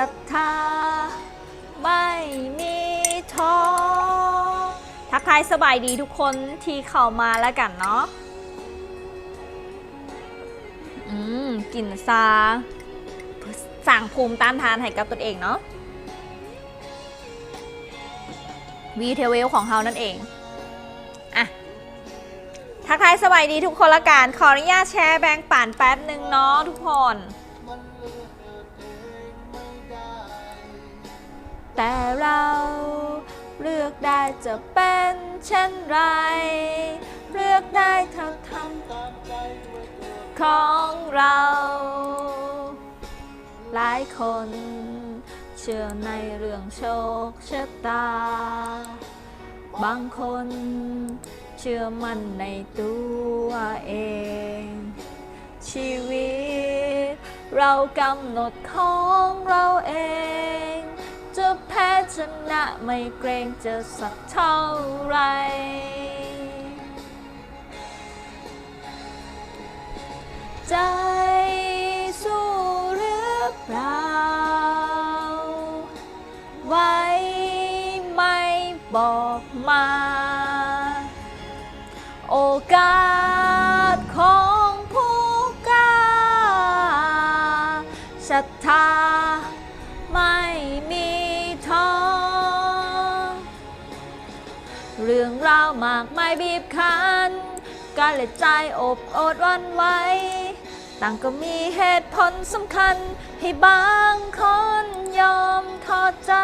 ศรัทธาไม่มีท้อทักทายสบายดีทุกคนที่เข้ามาแล้วกันเนาะอืมกลิ่นซาสั่งภูมิต้านทานให้กับตนเองเนาะวีเทเวลของเฮานั่นเองอะทักทายสบายดีทุกคนละกันขออนุญาตแชร์แบงค์ป่านแป๊บหนึ่งเนาะทุกคน แต่เราเลือกได้จะเป็นเช่นไร เลือกได้เท่าทำของเรา หลายคน เชื่อในเรื่องโชคชะตา บางคน เชื่อมั่นในตัวเอง ชีวิต เรากำหนดของเราเอง จะแพ้ชนะไม่เกรงจะสักเท่าไร ใจสู้หรือเปล่า ไว้ไม่บอกมา โอกาส มากมายบีบคั้นการเลยใจอบโอดวันไหวต่างก็มีเหตุผลสำคัญ ให้บางคนยอมทอดใจ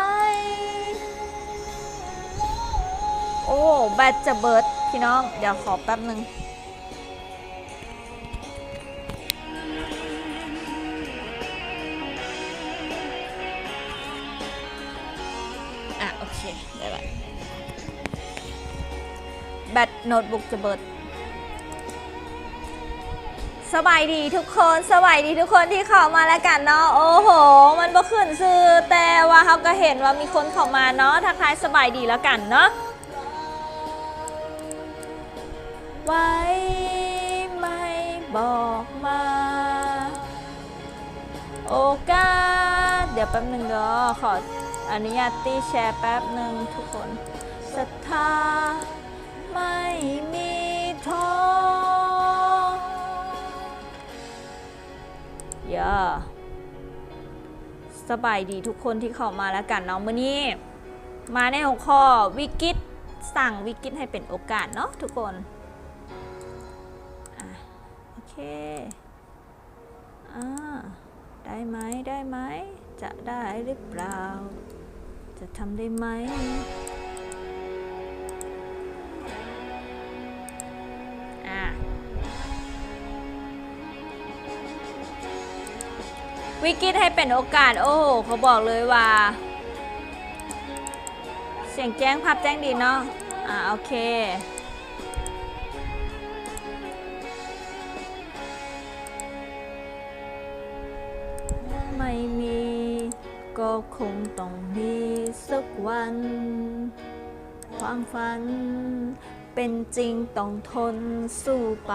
โอ้ แบตจะเบิดพี่น้อง เดี๋ยวขอแป๊บหนึ่งอะ โอเค ได้ละ แบตโน้ตบุ๊กจะเบิดสบายดีทุกคนสบายดีทุกคนที่เข้ามาแล้วกันเนาะโอ้โห มันบ่ขึ้นซื้อแต่ว่าเขาก็เห็นว่ามีคนเข้ามาเนาะทักทายสบายดีแล้วกันเนาะไว้ไม่บอกมา โอกาส เดี๋ยวแป๊บหนึ่งเนาะขออนุญาตตีแชร์แป๊บหนึ่งทุกคนศรัทธา ไม่มีท้ออย่าสบายดีทุกคนที่เข้ามาแล้วกันเนาะมื้อนี้ มาในหัวข้อวิกฤตสั่งวิกฤตให้เป็นโอกาสเนาะทุกคนอโอเคอ่าได้ไหมได้ไหมจะได้หรือเปล่า จะทำได้ไหม วิกฤตให้เป็นโอกาส โอ้โหเขาบอกเลยว่า เสียงแจ้งภาพแจ้งดีเนาะอ่าโอเคไม่มีก็คงต้องมีสักวัน ความฝันเป็นจริงต้องทนสู้ไป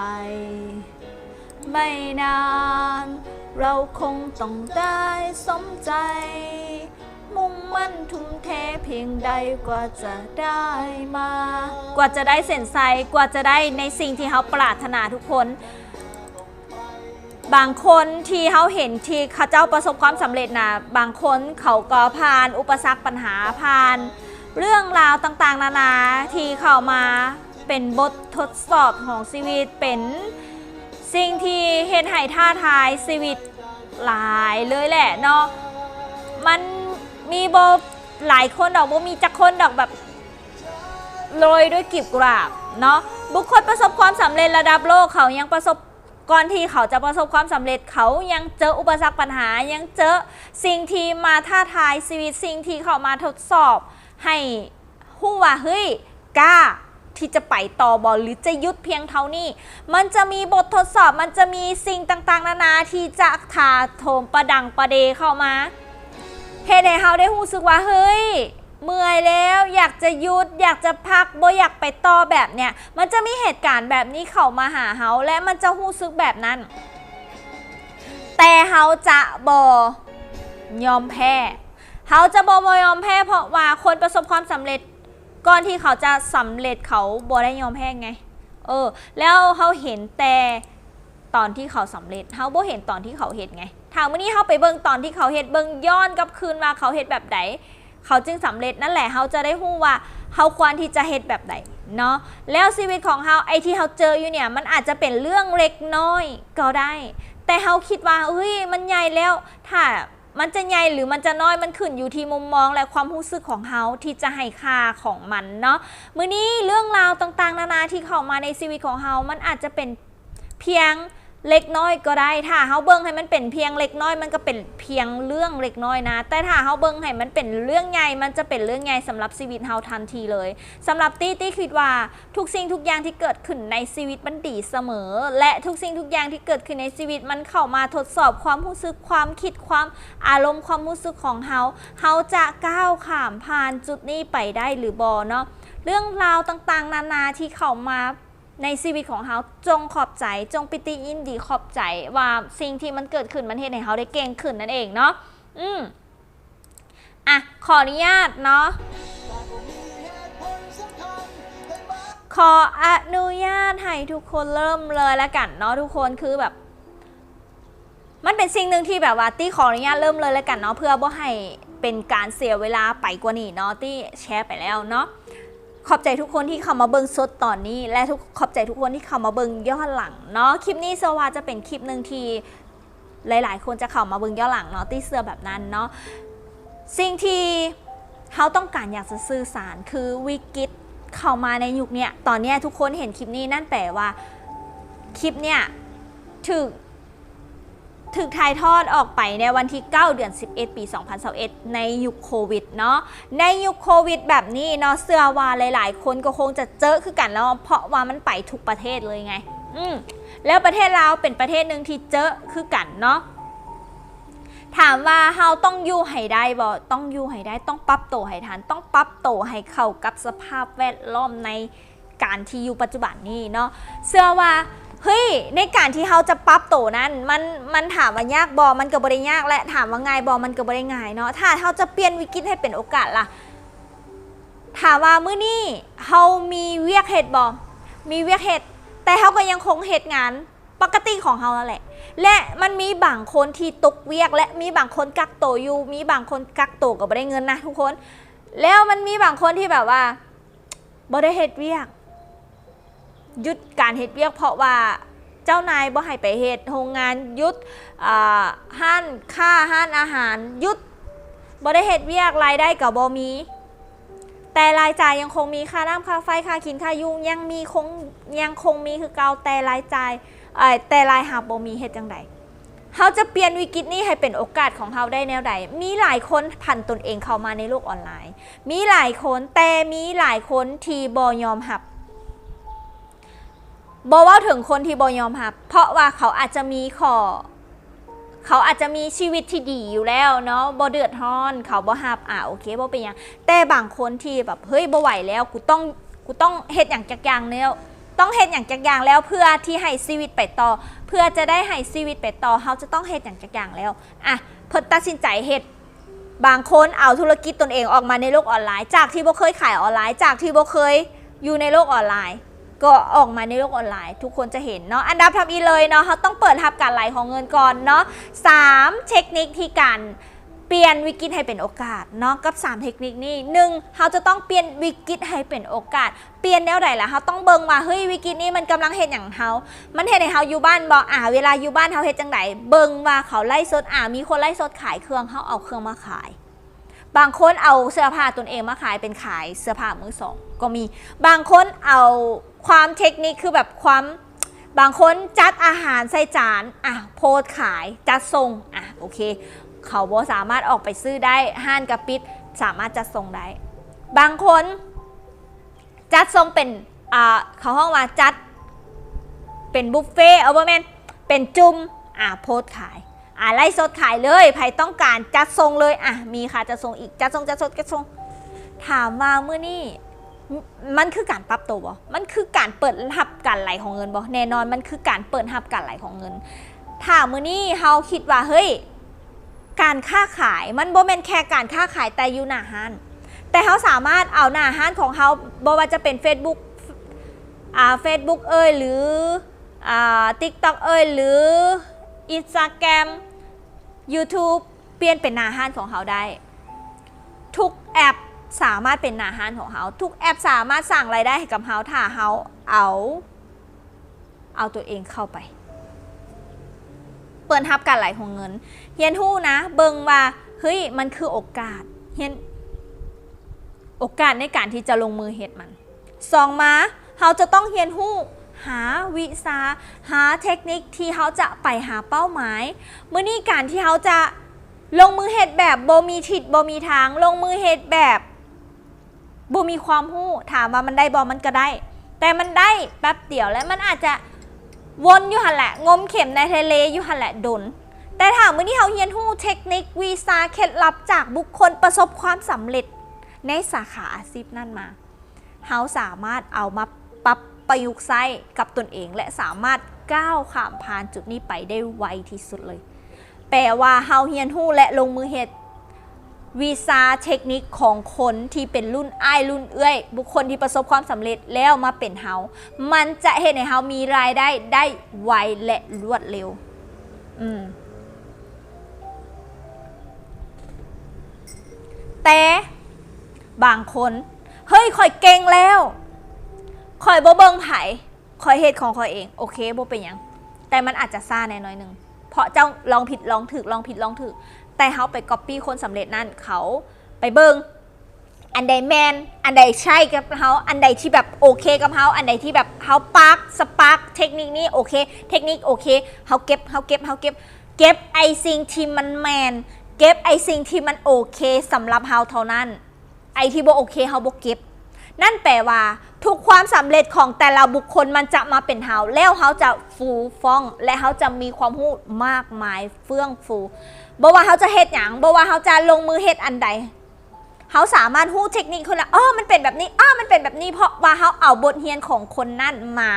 ไม่นาน เราคงต้องได้สมใจ มุ่งมั่นทุ่มเทเพียงใดกว่าจะได้มา กว่าจะได้เส้นใสกว่าจะได้ในสิ่งที่เขาปรารถนาทุกคน บางคนที่เขาเห็นที่เขาเจ้าประสบความสำเร็จนะบางคนเขาก็ผ่านอุปสรรคปัญหาผ่าน เรื่องราวต่างๆ นานาที่เข้ามาเป็นบททดสอบของชีวิตเป็น สิ่งที่เห็นให้ท่าทายชีวิตหลายเลยแหละเนาะมันมีโบหลายคนดอกโบมีจักคนดอกแบบโรยด้วยกลีบกุหลาบเนาะบุคคลประสบความสำเร็จระดับโลกเขายังประสบก่อนที่เขาจะประสบความสำเร็จเขายังเจออุปสรรคปัญหายังเจอสิ่งที่มาท้าทายชีวิตสิ่งที่เขามาทดสอบให้หู้ว่าเฮ้ยกล้า ที่จะไปต่อบอลหรือจะยุดเพียงเท่านี้ มันจะมีบททดสอบมันจะมีสิ่งต่างๆ นานาที่จะถาโถมประดังประเดเข้ามาเฮดให้เขาได้รู้สึกว่าเฮ้ยเมื่อยแล้วอยากจะยุดอยากจะพักบ่อยากไปต่อแบบเนี้ยมันจะมีเหตุการณ์แบบนี้เข้ามาหาเฮาและมันจะรู้สึกแบบนั้น แต่เฮาจะบ่ยอมแพ้เขาจะบ่บ่ยอมแพ้เพราะว่าคนประสบความสำเร็จ ก่อนที่เขาจะสำเร็จเขาบ่ได้ยอมแพ้ไง เออ แล้วเขาเห็นแต่ตอนที่เขาสำเร็จเขาบ่เห็นตอนที่เขาเห็นไงถามวันนี้เขาไปเบิ่งตอนที่เขาเห็นเบิ่งย้อนกลับคืนว่าเขาเห็นแบบไหนเขาจึงสำเร็จนั่นแหละเขาจะได้รู้ว่าเขาควรที่จะเห็นแบบไหนเนาะแล้วชีวิตของเขาไอ้ที่เขาเจออยู่เนี่ยมันอาจจะเป็นเรื่องเล็กน้อยก็ได้ แต่เขาคิดว่าเฮ้ยมันใหญ่แล้วถ้า มันจะใหญ่หรือมันจะน้อยมันขึ้นอยู่ที่มุมมองและความรู้สึกของเขาที่จะให้ค่าของมันเนาะมื้อนี้เรื่องราวต่างๆ นานาที่เข้ามาในชีวิตของเขามันอาจจะเป็นเพียง เล็กน้อยก็ได้ ถ้าเขาเบิ้งให้มันเป็นเพียงเล็กน้อย มันก็เป็นเพียงเรื่องเล็กน้อยนะ แต่ถ้าเขาเบิ้งให้มันเป็นเรื่องใหญ่ มันจะเป็นเรื่องใหญ่สำหรับชีวิตเขาทันทีเลยสำหรับตี้ตี้คิดว่าทุกสิ่งทุกอย่างที่เกิดขึ้นในชีวิตมันดีเสมอ และทุกสิ่งทุกอย่างที่เกิดขึ้นในชีวิตมันเข้ามาทดสอบความรู้สึกความคิดความอารมณ์ความรู้สึกของเขาเขาจะก้าวข้ามผ่านจุดนี้ไปได้หรือบอเนาะ เรื่องราวต่างๆ นานาที่เข้ามา ในชีวิตของเขาจงขอบใจ จงปิติยินดีขอบใจว่าสิ่งที่มันเกิดขึ้นมันเห็นให้เขาได้เก่งขึ้นนั่นเองเนาะอืมอะขออนุญาตเนาะขออนุญาตให้ทุกคนเริ่มเลยแล้วกันเนาะทุกคนคือแบบ มันเป็นสิ่งหนึ่งที่แบบว่าตี้ขออนุญาตเริ่มเลยแล้วกันเนาะเพื่อบ่ให้เป็นการเสียเวลาไปกว่านี้เนาะตี้แชร์ไปแล้วเนาะ ขอบใจทุกคนที่เข้ามาเบิงสดตอนนี้ และทุกขอบใจทุกคนที่เข้ามาเบิงย้อนหลังเนาะคลิปนี้เซอว่าจะเป็นคลิปหนึ่งที่หลาย ๆ คนจะเข้ามาเบิงย้อนหลังเนาะที่เสื้อแบบนั้นเนาะสิ่งที่เขาต้องการอยากจะสื่อสารคือวิกฤตเข้ามาในยุคเนี้ยตอนเนี้ยทุกคนเห็นคลิปนี้นั่นแปลว่าคลิปเนี้ยถึก ถึกถ่ายทอดออกไปในวันที่ 9 เดือน 11 ปี 2021ในยุคโควิดเนาะ ในยุคโควิดแบบนี้เนาะเสื้อวาหลาย ๆ คนก็คงจะเจอคือกันแล้ว เพราะว่ามันไปทุกประเทศเลยไง อืมแล้วประเทศเราวเป็นประเทศหนึ่งที่เจอคือกันเนาะถามว่าเฮาต้องอยู่ให้ได้บ่ต้องอยู่ให้ได้ต้องปรับตัวให้ทันต้องปรับตัวให้เข้ากับสภาพแวดล้อมในการที่อยู่ปัจจุบันนี้เนาะเชื่อว่า เฮ้ยในการที่เขาจะปรับตัวนั้นมันมันถามว่ายากบอมันก็บ่ได้ยากและถามว่าง่ายบอมันก็บ่ได้ง่ายเนาะถ้าเขาจะเปลี่ยนวิกฤตให้เป็นโอกาสล่ะถามว่ามื้อนี้เขามีเวียกเฮ็ดบอมีเวียกเฮ็ดแต่เขาก็ยังคงเฮ็ดงานปกติของเขาแหละ และมันมีบางคนที่ตกเวียก และมีบางคนกักตัวอยู่ มีบางคนกักตัวก็บ่ได้เงินนะทุกคน แล้วมันมีบางคนที่แบบว่าบ่ได้เฮ็ดเวียก หยุดการเฮ็ดเวียก เพราะว่าเจ้านายบ่ให้ไปเฮ็ดโรงงานหยุดห้านค่าห้านอาหารหยุดบ่ได้เฮ็ดเวียกรายได้ก็บ่มี แต่รายจ่ายยังคงมีค่าน้ำค่าไฟค่ากินค่ายุงยังมีคงยังคงมีคือเก่าแต่รายจ่ายแต่รายหับบ่มีเฮ็ดจังไดเขาจะเปลี่ยนวิกฤตนี้ให้เป็นโอกาสของเขาได้แนวใด มีหลายคนผันตนเองเข้ามาในโลกออนไลน์ มีหลายคนแต่มีหลายคนที่บ่ยอมหับ บอกว่าถึงคนที่บอยอมรับ เพราะว่าเขาอาจจะมีขอ เขาอาจจะมีชีวิตที่ดีอยู่แล้วเนาะบ่เดือดร้อน เขาบ่ฮับอ่าโอเคบ่เป็นยังแต่บางคนที่แบบเฮ้ยบ่ไหวแล้วกูต้องกูต้องเฮ็ดอย่างจักอย่างแล้วต้องเฮ็ดอย่างจักอย่างแล้วเพื่อที่ให้ชีวิตไปต่อ เพื่อจะได้ให้ชีวิตไปต่อเขาจะต้องเฮ็ดอย่างจักอย่างแล้วอะเพิ่นตัดสินใจเฮ็ดบางคนเอาธุรกิจตนเองออกมาในโลกออนไลน์ จากที่บ่เคยขายออนไลน์ จากที่บ่เคยอยู่ในโลกออนไลน์ ก็ออกมาในโลกออนไลน์ ทุกคนจะเห็นเนาะอันดับทำอีเลยเนาะเขาต้องเปิดทับการไหลของเงินก่อนเนาะสามเทคนิคที่การเปลี่ยนวิกฤตให้เป็นโอกาสเนาะกับ 3 เทคนิคนี้หนึ่งเขาจะต้องเปลี่ยนวิกฤตให้เป็นโอกาส เปลี่ยนแนวใดล่ะเขาต้องเบิ่งว่าเฮ้ยวิกฤตนี้มันกำลังเฮ็ดอย่างเขามันเฮ็ดให้เขาอยู่บ้านบอกอ่าเวลาอยู่บ้านเขาเฮ็ดจังไดเบิ่งว่าเขาไล่สดอ่ามีคนไล่สดขายเครื่องเขาเอาเครื่องมาขาย บางคนเอาเสื้อผ้าตนเองมาขายเป็นขายเสื้อผ้ามือสองก็มีบางคนเอา ความเทคนิคคือแบบความบางคนจัดอาหารใส่จานอะโพสขายจัดส่งอะโอเค เขาบ่สามารถออกไปซื้อได้ห้านกระปิดสามารถจัดส่งได้ บางคนจัดส่งเป็นอ่าเขาห้องว่าจัดเป็นบุฟเฟ่เอาบ่แมนเป็นจุ่มอะโพสขายอะไล่สดขายเลยใครต้องการจัดส่งเลยอะมีค่ะจะส่งอีกจัดส่งจัดสดจัดส่งถามว่าเมื่อนี่ มันคือการปรับตัวบ่มันคือการเปิดรับการไหลของเงินบ่แน่นอนมันคือการเปิดรับการไหลของเงิน ถ้ามื้อนี้เฮาคิดว่าเฮ้ย การค้าขายมันบ่แม่นแค่การค้าขายแต่อยู่หน้าห้านแต่เขาสามารถเอาหน้าห้านของเขาบ่ว่าจะเป็น Facebook อ่า Facebook เอ้ยหรืออ่า TikTok เอ้ยหรือ Instagram YouTube เปลี่ยนเป็นหน้าห้านของเขาได้ ทุกแอป สามารถเป็นหน้าห้านของเขาทุกแอปสามารถสั่งรายได้ให้กับเขาถ้าเขาเอา เอาตัวเองเข้าไป เปิดทับการไหลของเงินเฮียนหู้นะ เบิงว่าเฮ้ยมันคือโอกาสเฮียนโอกาสในการที่จะลงมือเฮ็ดมันสองมาเขาจะต้องเฮียนหู้หาวิสาหาเทคนิคที่เขาจะไปหาเป้าหมายเมื่อนี้การที่เขาจะลงมือเฮ็ดแบบโบมีทิศโบมีทาง ลงมือเฮ็ดแบบ บมีความหู้ถามว่ามันได้บอมันก็ได้ แต่มันได้แป๊บเดียวแล้วมันอาจจะวนอยู่หันแหละ งมเข็มในทะเลอยู่หันแหละดน แต่ถามมื่อนี้เขาเฮียนหู้เทคนิควีซาเคล็ดลับจากบุคคลประสบความสำเร็จในสาขาอาชีพนั่นมาเขาสามารถเอามาปรับประยุกต์ใช้กับตนเอง และสามารถก้าวข้ามผ่านจุดนี้ไปได้ไวที่สุดเลย แปลว่าเฮาเฮียนหู้และลงมือเหตุ วีซ่าเทคนิคของคนที่เป็นรุ่นอ้ายรุ่นเอื้อย บุคคลที่ประสบความสำเร็จแล้วมาเป็นเฮา มันจะเห็นให้เฮามีรายได้ได้ไวและรวดเร็ว อืม แต่บางคน เฮ้ยข่อยเก่งแล้วข่อยบ่เบิ่งไผข่อยเฮ็ดของข่อยเอง โอเคบ่เป็นยัง แต่มันอาจจะซ่าแน่น้อยหนึ่งเพราะเจ้าลองผิดลองถูกลองผิดลองถูก แต่เขาไปก๊อปปี้คนสำเร็จนั่นเขาไปเบิงอันใดแมน อันใดใช่กับเขาอันใดที่แบบโอเคกับเขาอันใดที่แบบเขาปาร์กสปาร์กเทคนิคนี้โอเค เทคนิคโอเคเขาเก็บเขาเก็บเขาเก็บ เก็บไอซิ่งที่มันแมน เก็บไอซิ่งที่มันโอเคสำหรับเขาเท่านั้น ไอที่บ่โอเคเขาบ่เก็บ นั่นแปลว่าทุกความสำเร็จของแต่ละบุคคลมันจะมาเป็นเฮาแล้วเขาจะฟูฟ่อง และเขาจะมีความรู้มากมายเฟื่องฟูบ่ว่าเขาจะเฮ็ดหยังบ่ว่าเขาจะลงมือเฮ็ดอันใดเขาสามารถฮู้เทคนิคคนละอ้อมันเป็นแบบนี้อ้อมันเป็นแบบนี้เพราะว่าเขาเอาบทเรียนของคนนั้นมา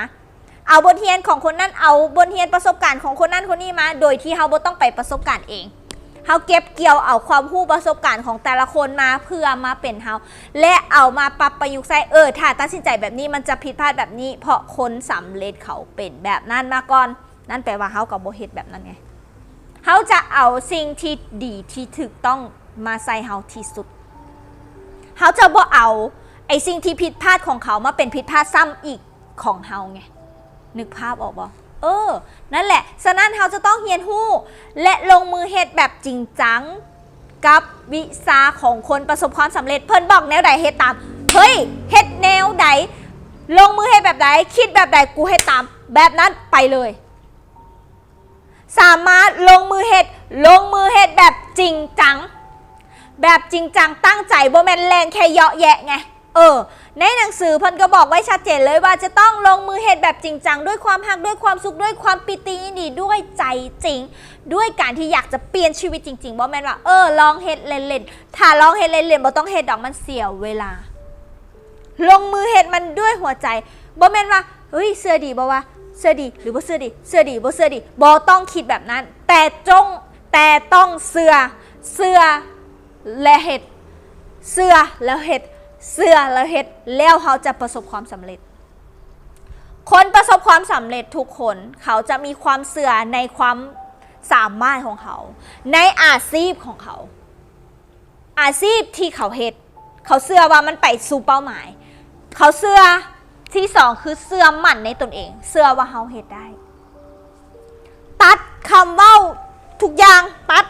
เอาบทเรียนของคนนั้นเอาบทเรียนประสบการณ์ของคนนั้นคนนี้มา โดยที่เขาบ่ต้องไปประสบการณ์เอง เขาเก็บเกี่ยวเอาความรู้ประสบการณ์ของแต่ละคนมาเพื่อมาเป็นเขาและเอามาปรับประยุกต์ใช้เออถ้าตัดสินใจแบบนี้มันจะผิดพลาดแบบนี้ เพราะคนสำเร็จเขาเป็นแบบนั้นมาก่อน นั่นแปลว่าเขากับโบเฮ็ดแบบนั้นไงเขาจะเอาสิ่งที่ดีที่ถูกต้องมาใส่เขาที่สุดเขาจะบ่เอาไอ้สิ่งที่ผิดพลาดของเขามาเป็นผิดพลาดซ้ำอีกของเขาไงนึกภาพออกบ่ เออ นั่นแหละ ฉะนั้นเราจะต้องเฮียนหู้ และลงมือเฮ็ดแบบจริงจัง กับวิสาของคนประสบความสำเร็จเพิ่นบอกแนวใดเฮ็ดตาม เฮ้ยเฮ็ดแนวใดลงมือเฮ็ดแบบใดคิดแบบใดกูเฮ็ดตาม แบบนั้นไปเลย สามารถลงมือเฮ็ดลงมือเฮ็ดแบบจริงจัง แบบจริงจังตั้งใจบ่แม่นแรงแค่เยาะแยะไง เออ ในหนังสือพิ่นก็บอกไว้ชัดเจนเลยว่าจะต้องลงมือเฮ็ดแบบจริงจังด้วยความหักด้วยความสุขด้วยความปิติยินดีด้วยใจจริง ด้วยการที่อยากจะเปลี่ยนชีวิตจริงๆบ่แมนว่าเออลองเฮ็ดเล่นๆถ้าลองเฮ็ดเล่นๆบ่ต้องเฮ็ดดอกมันเสียเวลา ลงมือเฮ็ดมันด้วยหัวใจบ่แมนว่าเฮ้ยเสื้อดีบ่ว่าเสื้อดีหรือบ่เสื้อดีเสื้อดีบ่เสื้อดีบ่ต้องคิดแบบนั้น แต่จงแต่ต้องเสื้อเสื้อและเฮ็ดเสื้อแล้วเฮ็ด เสื้อแล้วเฮ็ดแล้วเขาจะประสบความสำเร็จ คนประสบความสำเร็จทุกคนเขาจะมีความเสื่อในความสามารถของเขา ในอาชีพของเขา อาชีพที่เขาเฮ็ดเขาเสื่อว่ามันไปสู่เป้าหมาย เขาเสื่อที่สองคือเสื่อมั่นในตนเอง เสื่อว่าเขาเฮ็ดได้ ตัดคำเว้าทุกอย่างตัด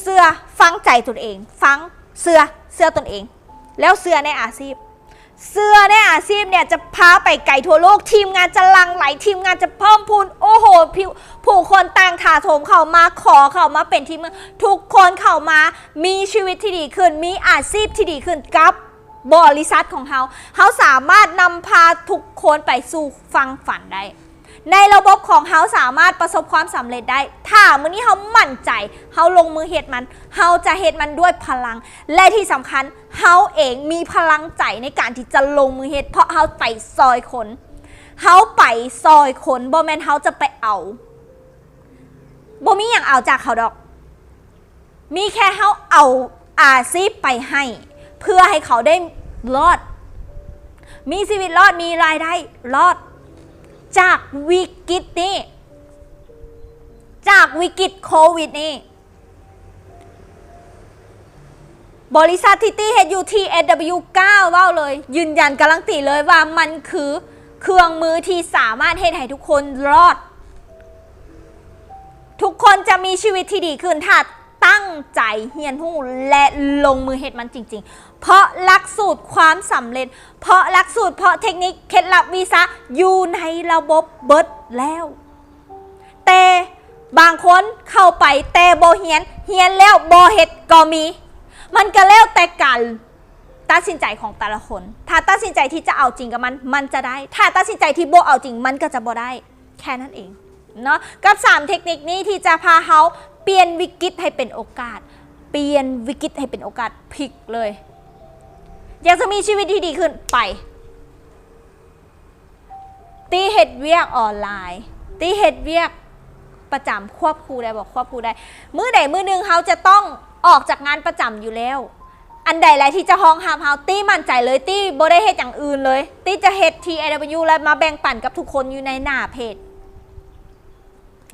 เสื้อฟังใจตนเอง ฟังเสื้อเสื้อตนเอง แล้วเสื้อในอาชีพ เสื้อในอาชีพเนี่ยจะพาไปไกลทั่วโลกทีมงานจะลังไหลทีมงานจะเพิ่มพูนโอ้โหผู้คนต่างถาโถมเข้ามาขอเข้ามาเป็นทีมทุกคนเข้ามามีชีวิตที่ดีขึ้น มีอาชีพที่ดีขึ้นกับบริษัทของเขาเขาสามารถนำพาทุกคนไปสู่ฟังฝันได้ ในระบบของเขาสามารถประสบความสำเร็จได้ ถ้ามื้อนี้เขามั่นใจเขาลงมือเหตุมันเขาจะเหตุมันด้วยพลัง และที่สำคัญเขาเองมีพลังใจในการที่จะลงมือเหตุเพราะเขาไปซอยคนเขาไปซอยคนบ่แมนเขาจะไปเอาบ่มีอย่างเอาจากเขาดอก มีแค่เขาเอาอาซีไปให้ เพื่อให้เขาได้รอด มีชีวิตรอดมีรายได้รอด จากวิกฤตนี้ จากวิกฤตโควิดนี้ บริษัทที่ตี้เฮดยูที SW9 ว่าเลย ยืนยันการันตีเลยว่ามันคือเครื่องมือที่สามารถให้ให้ทุกคนรอด ทุกคนจะมีชีวิตที่ดีขึ้นถ้าตั้งใจเฮียนหูและลงมือเฮ็ดมันจริง ๆ เพราะหลักสูตรความสำเร็จ เพราะหลักสูตรเพราะเทคนิคเคล็ดลับวีซ่าอยู่ในระบบเบิดแล้ว แต่บางคนเข้าไปแต่โบเฮียน เฮียนแล้วโบเฮ็ดก็มี มันก็แล้วแต่กันตัดสินใจของแต่ละคน ถ้าตัดสินใจที่จะเอาจริงกับมัน มันจะได้ ถ้าตัดสินใจที่โบเอาจริง มันก็จะโบได้ แค่นั้นเอง เนาะ กับ 3 เทคนิคนี้ที่จะพาเขาเปลี่ยนวิกฤตให้เป็นโอกาส เปลี่ยนวิกฤตให้เป็นโอกาสพลิกเลย อยากจะมีชีวิตที่ดีขึ้นไป ตีเห็ดเวียกออนไลน์ ตีเห็ดเวียกประจำควบคู่ได้บอกควบคู่ได้ มือใดมือหนึ่งเขาจะต้องออกจากงานประจำอยู่แล้ว อันใดแหละที่จะห้องหามเฮาตี้มั่นใจเลยตี้บ่ได้เฮ็ดอย่างอื่นเลย ตี้จะเฮ็ด TAW แล้วมาแบ่งปันกับทุกคนอยู่ในหน้าเพจ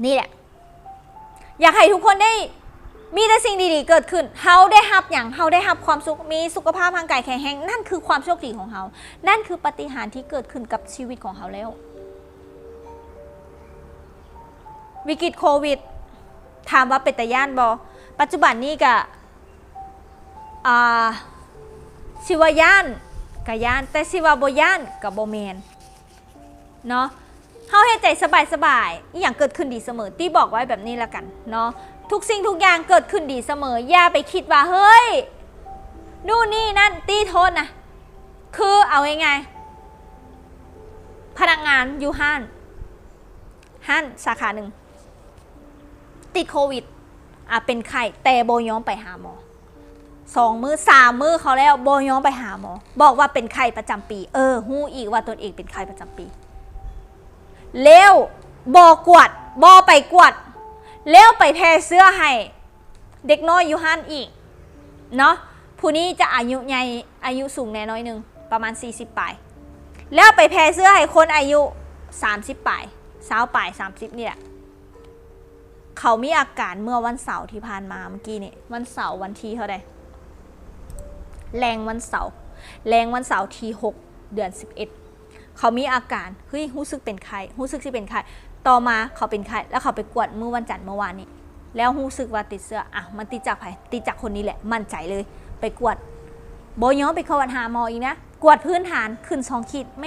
นี่แหละ อยากให้ทุกคนได้ มีแต่สิ่งดีๆเกิดขึ้นเฮาได้รับอย่างเฮาได้รับความสุข มีสุขภาพทางกายแข็งแรงนั่นคือความโชคดีของเฮานั่นคือปฏิหารที่เกิดขึ้นกับชีวิตของเฮาแล้ว วิกฤตโควิด ถามว่าเป็นตาย่านบอปัจจุบันนี้ก็อ่าชิวาย่านกับย่าน แต่ชิวาโบย่านกับโบแมนเนาะเฮาให้ใจสบายสบายๆอย่างเกิดขึ้นดีเสมอตี้บอกไว้แบบนี้ละกันเนาะ ทุกสิ่งทุกอย่างเกิดขึ้นดีเสมอ อย่าไปคิดว่าเฮ้ย นู่นนี่นั่นตีโทษนะ คือเอาไงายๆพนักงานอยู่ห้าน ห้านสาขาหนึ่ง ติดโควิด อะเป็นไข้แต่โบย้อมไปหาหมอสองมือสามมือเขาแล้วโบย้อมไปหาหมอ บอกว่าเป็นไข้ประจำปี เออหู้อีกว่าตนเองเป็นไข้ประจำปี เร็วบอกวดบอไปกวด เร็วไปแพร่เสื้อให้ เด็กน้อยอยู่หันอีก เนาะผู้นี้จะอายุใหญ่อายุสูงแน่น้อยหนึ่งประมาณ 40ปลาย แล้วไปแพร่เสื้อให้คนอายุ 30ปลายสาวปลาย 30นี่แหละเขามีอาการเมื่อวันเสาร์ที่ผ่านมาเมื่อกี้นี่วันเสาร์วันที่เท่าไหร่แรงวันเสาร์แรงวันเสาร์ที่ 6 เดือน 11 เขามีอาการเฮ้ยรู้สึกเป็นไข้รู้สึกที่เป็นไข้ ต่อมาเขาเป็นไข้แล้วเขาไปกวดเมื่อวันจันทร์เมื่อวานนี้ แล้วรู้สึกว่าติดเสื้ออะมันติดจากใครติดจากคนนี้แหละ มั่นใจเลย ไปกวดโบย้อนไปเข้าวันหาหมออีกนะ กวดพื้นฐานขึ้นสองขีดเม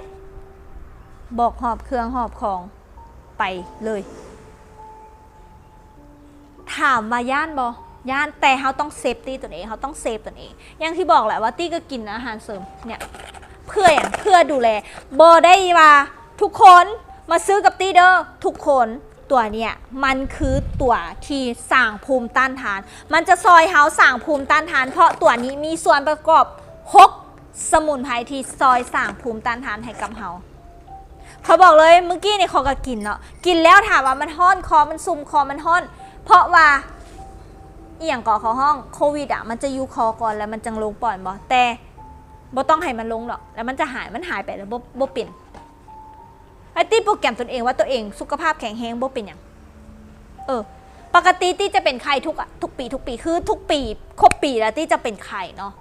ตร บอกหอบเครื่องหอบของไปเลย ถามว่าย่านบอย่านแต่เขาต้องเซฟตี้ตัวเองเขาต้องเซฟตัวเอง อย่างที่บอกแหละว่าตี้ก็กินอาหารเสริมเนี่ยเพื่ออย่างเพื่อดูแลบอได้ว่าทุกคน มาซื้อกับตีเด้อทุกคนตัวเนี่ยมันคือตัวที่สั่งภูมิต้านทาน มันจะซอยเฮาสั่งภูมิต้านทาน เพราะตัวนี้มีส่วนประกอบ 6 สมุนไพรที่ซอยสั่งภูมิต้านทานให้กับเฮาเขาบอกเลยเมื่อกี้นี่เขาก็กินเนาะกินแล้วถามว่ามันห้อนคอมันซุ่มคอมันห้อน เพราะว่าอหย่างก่อเขาห้องโควิดอะมันจะอยู่คอก่อนแล้วมันจังลงปอดบ่แต่บ่ต้องให้มันลงหรอกแล้วมันจะหายมันหายไปแล้วบ่บ่เป็น ไอ้ตี้โปรแกรมตนเองว่าตัวเองสุขภาพแข็งแรงบ่เป็นอย่างเออ ปกติตี้จะเป็นไข้ทุกอะทุกปี ทุกปีคือทุกปีครบปีแล้วตี้จะเป็นไข้เนาะ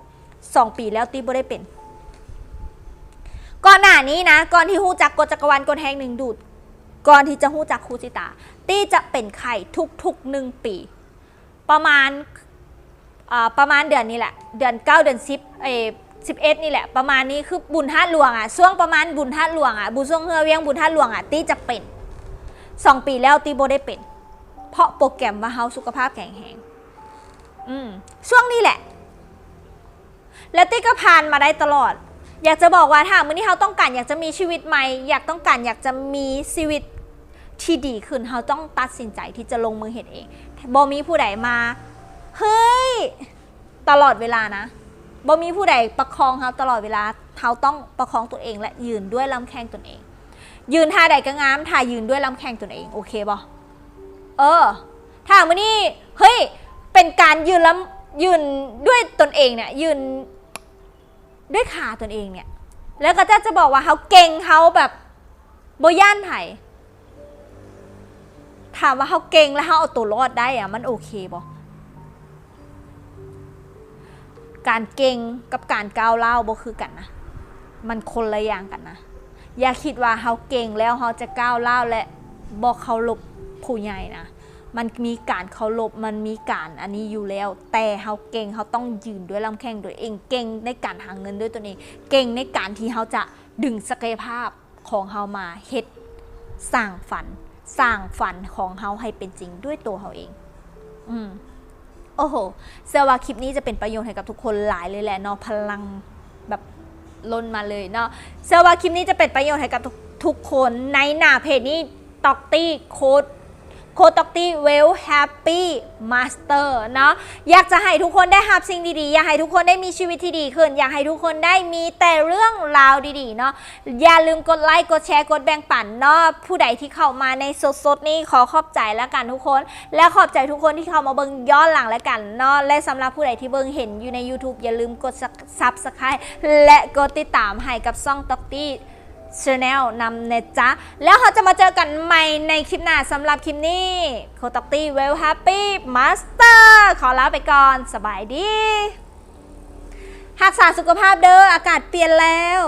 สองปีแล้วตี้บ่ได้เป็นก่อนหน้านี้นะก่อนที่หู้จักกฎจักรวาลกฎแห่งหนึ่งดูด ก่อนที่จะหู้จักครูจิตา ตี้จะเป็นไข่ทุกๆหนึ่งปี ประมาณอ่าประมาณเดือนนี้แหละ เดือน 9 เดือน10เอ สิบเอ็ดนี่แหละ ประมาณนี้คือบุญท่าหลวงอะช่วงประมาณบุญท่าหลวงอะบุญช่วงเฮือเวียงบุญท่าหลวงอะตี้จะเป็นสองปีแล้วตี้โบได้เป็น เพราะโปรแกรมว่าเฮาสุขภาพแข็งแรงอืมช่วงนี้แหละ แล้วตี้ก็ผ่านมาได้ตลอด อยากจะบอกว่าถ้ามื้อนี้เขาต้องการอยากจะมีชีวิตใหม่ อยากต้องการอยากจะมีชีวิตที่ดีขึ้นเขาต้องตัดสินใจที่จะลงมือเห็นเองบ่มีผู้ใดมา เฮ้ย ตลอดเวลานะ บ่มีผู้ใดประคองเขาตลอดเวลาเขาต้องประคองตัวเองและยืนด้วยลำแข้งตนเอง ยืนท่าใดก็งามท่ายืนด้วยลำแข้งตนเองโอเคบ่เออ ถ้ามื้อนี้เฮ้ยเป็นการยืนแล้วยืนด้วยตนเองเนี่ยยืนด้วยขาตนเองเนี่ย แล้วก็จะจะบอกว่าเขาเก่งเขาแบบโบย่านไผ่ถามว่าเขาเก่งแล้วเขาเอาตัวรอดได้อะมันโอเคบ่ การเก่งกับการก้าวเล่าบ่คือกันนะ มันคนละอย่างกันนะ อย่าคิดว่าเขาเก่งแล้วเขาจะก้าวเล่าและบอกเขาลบผู้ใหญ่นะ มันมีการเคารพมันมีการอันนี้อยู่แล้ว แต่เขาเก่งเขาต้องยืนด้วยลำแข้งด้วยเอง เก่งในการหาเงินด้วยตัวเอง เก่งในการที่เขาจะดึงศักยภาพของเขามาเฮ็ดสร้างฝัน สร้างฝันของเขาให้เป็นจริงด้วยตัวเขาเอง อืม โอ้โหเซอร์ว่าคลิปนี้จะเป็นประโยชน์ให้กับทุกคนหลายเลยแหละเนาะพลังแบบล้นมาเลยเนาะเซอร์ว่าคลิปนี้จะเป็นประโยชน์ให้กับทุกทุกคนในหน้าเพจนี้ตอกตี้โค้ด ค้ดตอกตี้เวลแฮปปี้มาสเตอร์เนาะอยากจะให้ทุกคนได้รับสิ่งดีๆ อยากให้ทุกคนได้มีชีวิตที่ดีขึ้น อยากให้ทุกคนได้มีแต่เรื่องราวดีๆเนาะอย่าลืมกดไลค์กดแชร์กดแบ่งปันเนาะผู้ใดที่เข้ามาในสดๆนี้ขอขอบใจแล้วกันทุกคน และขอบใจทุกคนที่เข้ามาเบิ่งย้อนหลังแล้วกันเนาะและสำหรับผู้ใดที่เบิ่งเห็นอยู่ใน YouTube อย่าลืมกด Subscribe และกดติดตามให้กับซ่องต็อกตี้ ชาแนลนำเนจ๊ะ แล้วเราจะมาเจอกันใหม่ในคลิปหน้าสำหรับคลิปนี้โคตอกตี้เวลแฮปปี้มาสเตอร์ขอลาไปก่อนสบายดีหักษาสุขภาพเด้ออากาศเปลี่ยนแล้ว